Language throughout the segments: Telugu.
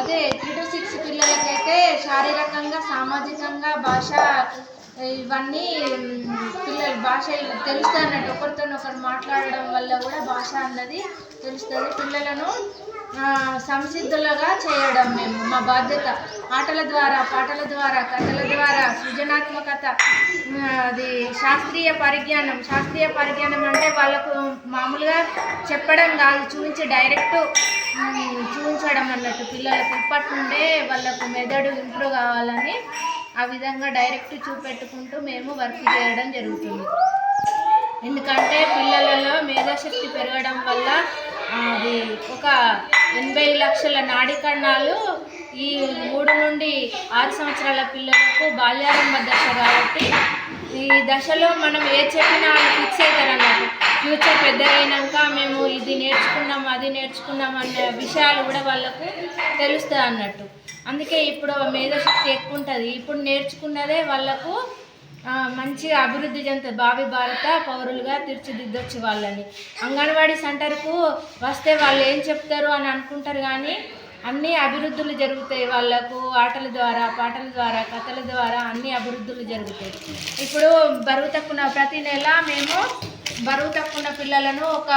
అదే త్రీ టు సిక్స్ పిల్లలకైతే శారీరకంగా సామాజికంగా భాష ఇవన్నీ పిల్లలు భాష తెలుస్తుంది అన్నట్టు ఒకరితో ఒకరు మాట్లాడడం వల్ల కూడా భాష అన్నది తెలుస్తుంది. పిల్లలను సంసిద్ధులుగా చేయడం మేము మా బాధ్యత. ఆటల ద్వారా పాటల ద్వారా కథల ద్వారా సృజనాత్మకత అది శాస్త్రీయ పరిజ్ఞానం. శాస్త్రీయ పరిజ్ఞానం అంటే వాళ్ళకు మామూలుగా చెప్పడం కాదు చూపించి డైరెక్ట్ చూపించడం అన్నట్టు పిల్లలకు ఇప్పటి నుండే వాళ్ళకు మెదడు ఇంప్రూవ్ కావాలని ఆ విధంగా డైరెక్ట్ చూపెట్టుకుంటూ మేము వర్క్ చేయడం జరుగుతుంది. ఎందుకంటే పిల్లలలో మేధాశక్తి పెరగడం వల్ల అది ఒక ఎనభై లక్షల నాడి కణాలు ఈ మూడు నుండి ఆరు సంవత్సరాల పిల్లలకు బాల్యారంభ దశ కాబట్టి ఈ దశలో మనం ఏ చెప్పినా ఫిక్స్ అవుతారు ఫ్యూచర్ పెద్దగైనాక మేము ఇది నేర్చుకున్నాం అది నేర్చుకున్నాం అన్న విషయాలు కూడా వాళ్ళకు తెలుస్తుంది అన్నట్టు. అందుకే ఇప్పుడు మేధోశక్తి ఎక్కువ ఉంటుంది ఇప్పుడు నేర్చుకున్నదే వాళ్ళకు మంచిగా అభివృద్ధి చెందుతుంది. భావి భారత పౌరులుగా తీర్చిదిద్దొచ్చు వాళ్ళని. అంగన్వాడీ సెంటర్కు వస్తే వాళ్ళు ఏం చెప్తారు అని అనుకుంటారు కానీ అన్ని అభివృద్ధులు జరుగుతాయి వాళ్ళకు. ఆటల ద్వారా పాటల ద్వారా కథల ద్వారా అన్ని అభివృద్ధులు జరుగుతాయి. ఇప్పుడు బరువు తక్కువ ప్రతి నెల మేము బరువు తక్కువ పిల్లలను ఒక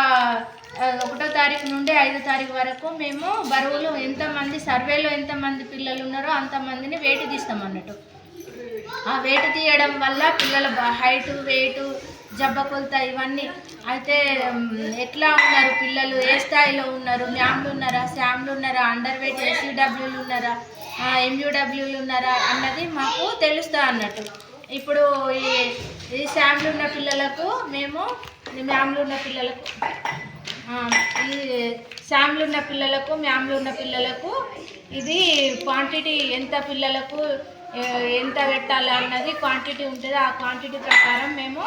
ఒకటో తారీఖు నుండి ఐదో తారీఖు వరకు మేము బరువులు ఎంతమంది సర్వేలో ఎంతమంది పిల్లలు ఉన్నారో అంతమందిని వేటు తీస్తాం అన్నట్టు. ఆ వెయిట్ తీయడం వల్ల పిల్లల హైటు వెయిటు జబ్బ కొలత ఇవన్నీ అయితే ఎట్లా ఉన్నారు పిల్లలు? ఏ స్థాయిలో ఉన్నారు? మ్యామ్లు ఉన్నారా? శామ్లు ఉన్నారా? అండర్ వెయిట్ ఎస్యూడబ్ల్యూలు ఉన్నారా? ఎంయూడబ్ల్యూలు ఉన్నారా? అన్నది మాకు తెలుస్తుంది అన్నట్టు. ఇప్పుడు ఈ ఈ శామ్లు ఉన్న పిల్లలకు మేము ఈ మ్యామ్లు ఉన్న పిల్లలకు ఈ శామ్లు ఉన్న పిల్లలకు మ్యామ్లు ఉన్న పిల్లలకు ఇది క్వాంటిటీ ఎంత పిల్లలకు ఎంత పెట్టాలి అన్నది క్వాంటిటీ ఉంటుంది. ఆ క్వాంటిటీ ప్రకారం మేము